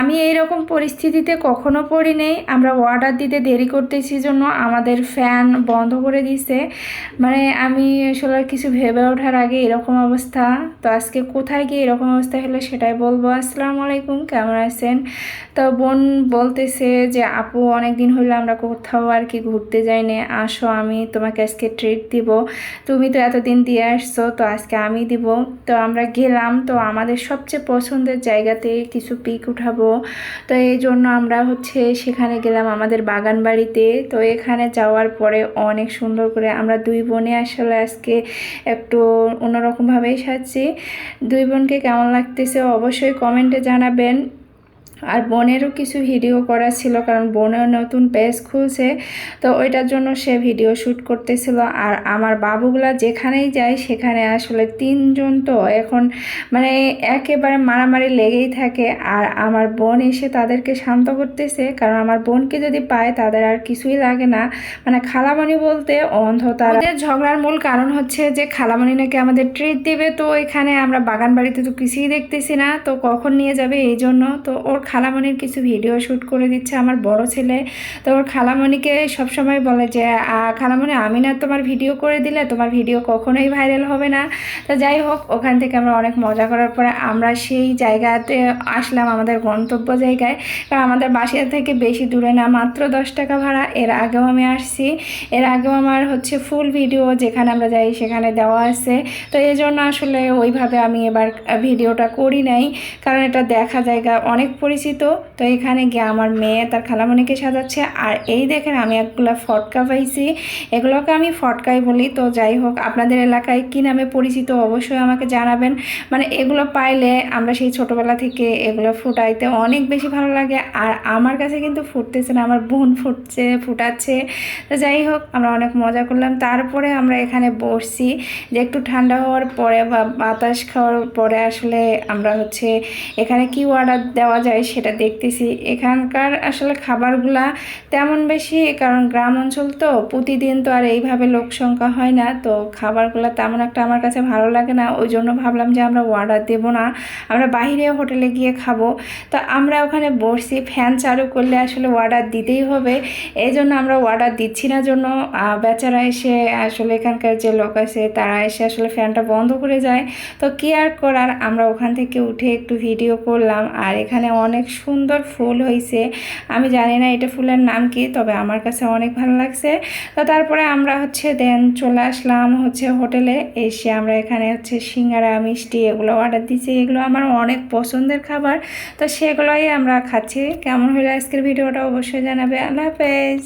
আমি এই রকম পরিস্থিতিতে কখনো পড়ি নেই আমরা অর্ডার দিতে দেরি করতেছি জন্য আমাদের ফ্যান বন্ধ করে দিছে। মানে আমি আসলে কিছু ভেবে ওঠার আগে এরকম অবস্থা। তো আজকে কোথায় গিয়ে এরকম অবস্থা হলো সেটাই বলব। আসসালামু আলাইকুম, কেমন আছেন? তো বোন বলতেছে যে, আপু অনেক দিন হলো আমরা কোথাও আর কি ঘুরতে যাই যাইনি। আসো, আমি তোমাকে আজকে ট্রিট দিব। তুমি তো এতদিন দিয়ে আসছো, তো আজকে আমি দিব। তো আমরা গেলাম। তো আমাদের সবচেয়ে পছন্দের জায়গাতে কিছু পিক উঠাবো। তো এই জন্য আমরা হচ্ছে সেখানে গেলাম আমাদের বাগান বাড়িতে তো এখানে যাওয়ার পরে অনেক সুন্দর করে আমরা দুই বোনে আসলে আজকে একটু অন্যরকমভাবেই সাজছি। দুই বোনকে কেমন লাগতেছে অবশ্যই কমেন্টে জানাবেন। আর বোনেরও কিছু ভিডিও করা ছিল কারণ বোনের নতুন পেজ খুলছে। তো ওইটার জন্য সে ভিডিও শ্যুট করতেছিল আর আমার বাবুগুলা যেখানেই যায় সেখানে আসলে তিনজন তো এখন মানে একেবারে মারামারি লেগেই থাকে আর আমার বোন এসে তাদেরকে শান্ত করতেছে কারণ আমার বোনকে যদি পায় তাদের আর কিছুই লাগে না। মানে খালামণি বলতে অন্ধ তারা ওদের ঝগড়ার মূল কারণ হচ্ছে যে খালামণি নাকি আমাদের ট্রিট দেবে তো এখানে আমরা বাগান বাড়িতে তো কিছুই দেখতেছি না, তো কখন নিয়ে যাবে এই জন্য তো ওর খালামণির কিছু ভিডিও শ্যুট করে দিচ্ছে আমার বড় ছেলে। তো ওর খালামণিকে সবসময় বলে যে "আ, খালামণি আমি না তোমার ভিডিও করে দিলে তোমার ভিডিও কখনোই ভাইরাল হবে না। তো যাই হোক ওখান থেকে আমরা অনেক মজা করার পরে আমরা সেই জায়গাতে আসলাম আমাদের গন্তব্য জায়গায়। কারণ আমাদের বাসা থেকে বেশি দূরে না মাত্র দশ টাকা ভাড়া। এর আগেও আমি আসছি। এর আগেও আমার হচ্ছে ফুল ভিডিও যেখানে আমরা যাই সেখানে দেওয়া আছে। তো এই জন্য আসলে ওইভাবে আমি এবার ভিডিওটা করি নাই। কারণ এটা দেখা জায়গা অনেক পরিচিত তো তো এখানে গিয়ে আমার মেয়ে তার খালামণিকে সাজাচ্ছে। আর এই দেখেন আমি একগুলো ফটকা পাইছি। এগুলোকে আমি ফটকাই বলি। তো যাই হোক, আপনাদের এলাকায় কী নামে পরিচিত অবশ্যই আমাকে জানাবেন। মানে এগুলো পাইলে আমরা সেই ছোটোবেলা থেকে এগুলো ফুটাইতে অনেক বেশি ভালো লাগে। আর আমার কাছে কিন্তু ফুটতেছে না, আমার বোন ফুটছে, ফুটাচ্ছে। তো যাই হোক, আমরা অনেক মজা করলাম। তারপরে আমরা এখানে বসছি যে একটু ঠান্ডা হওয়ার পরে বা বাতাস খাওয়ার পরে আসলে আমরা হচ্ছে এখানে কি অর্ডার দেওয়া যায় সেটা দেখতেছি। এখানকার আসলে খাবারগুলা তেমন বেশি, কারণ গ্রাম অঞ্চল তো, প্রতিদিন তো আর এইভাবে লোক সংখ্যা হয় না, তো খাবারগুলো তেমন একটা আমার কাছে ভালো লাগে না। ওই জন্য ভাবলাম যে আমরা অর্ডার দেবো না, আমরা বাইরে হোটেলে গিয়ে খাব। তো আমরা ওখানে বসছি, ফ্যান চালু করলে আসলে অর্ডার দিতেই হবে। এই জন্য আমরা অর্ডার দিচ্ছি না জন্য বেচারা এসে আসলে এখানকার যে লোক আছে, তারা এসে আসলে ফ্যানটা বন্ধ করে যায়। তো কি আর করার? আমরা ওখান থেকে উঠে একটু ভিডিও করলাম, আর এখানে অনেক সুন্দর ফুল হয়েছে আমি জানি না এটা ফুলের নাম কি, তবে আমার কাছে অনেক ভালো লাগছে। তো তারপরে আমরা হচ্ছে দেন চলে আসলাম হচ্ছে হোটেলে। এসে আমরা এখানে হচ্ছে সিঙ্গারা, মিষ্টি এগুলো অর্ডার দিচ্ছি এগুলো আমার অনেক পছন্দের খাবার। তো সেগুলোই আমরা খাচ্ছি। কেমন হলো আজকের ভিডিওটা অবশ্যই জানাবে। আল্লাহ হাফেজ।